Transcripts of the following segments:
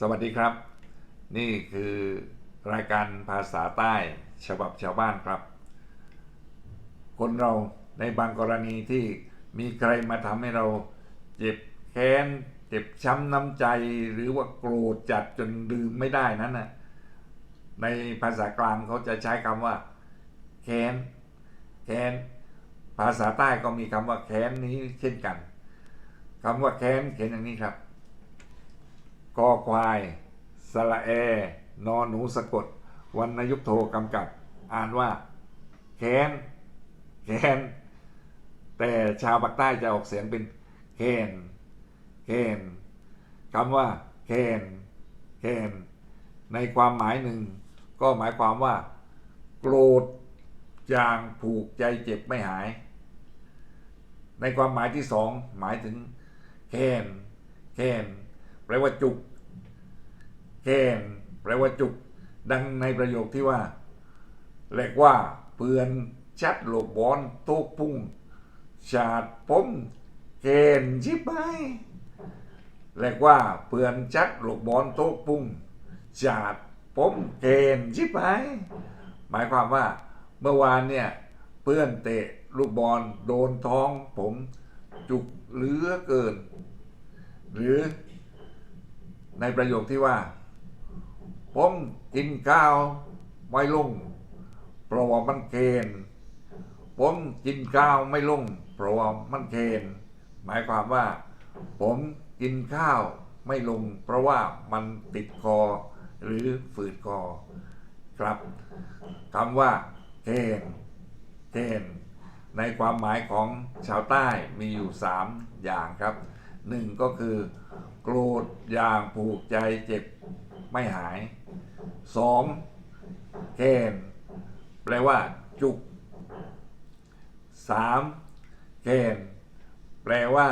สวัสดีครับ นี่คือรายการภาษาใต้ฉบับชาวบ้านครับ คนเราในบางกรณีที่มีใครมาทำให้เราเจ็บแค้น เจ็บช้ำน้ำใจหรือว่าโกรธจัดจนลืมไม่ได้นั้นนะในภาษากลางเขาจะใช้คำว่า แค้น แค้น ภาษาใต้ก็มีคำว่าแค้นนี้เช่นกันคำว่าแค้นเขียนอย่างนี้ครับ กอควาย สระแอ นอนหนูสะกด วรรณยุกโทกำกับ อ่านว่า แค้น แค้น แต่ชาวปากใต้จะออกเสียงเป็นแคนแคนคำว่าแคนแคนในความหมายหนึ่ง ก็หมายความว่า โกรธอย่างผูกใจเจ็บไม่หาย ในความหมายที่สองหมายถึงแคนแคน แปลว่าจุกแคนแปลว่าจุก ดังในประโยคที่ว่าเรียกว่าเปือนชัดโลกบอลโตกพุ่งชาดผมเกนชิบไปเรียกว่าเปือนชัดลูกบอลโต๊ะพุ่งชาดผมเกนชิบไปหมายความว่าเมื่อวานเนี่ยเพื่อนเตะลูกบอลโดนท้องผมจุกเหลือเกิน หรือ ในประโยคที่ว่า ผมกินข้าวไม่ลงเพราะว่ามันเกณฑ์ผมกินข้าวไม่ลงเพราะว่ามันเกณฑ์หมายความว่า ผมกินข้าวไม่ลง เพราะว่ามันติดคอ หรือฝืดคอ ครับคำว่าเกณฑ์เกณฑ์ในความหมายของชาวใต้มีอยู่สามอย่างครับหนึ่งก็คือ โกรธอย่างผูกใจเจ็บไม่หายสองเกณฑ์แปลว่าจุกสามเกณฑ์แปลว่า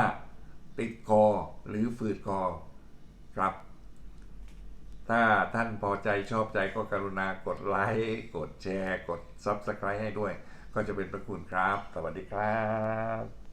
ติดคอหรือฝืดคอครับ ถ้าท่านพอใจชอบใจก็กรุณากดไลค์กดแชร์ กด Subscribe ให้ด้วย ก็จะเป็นประคุณครับ สวัสดีครับ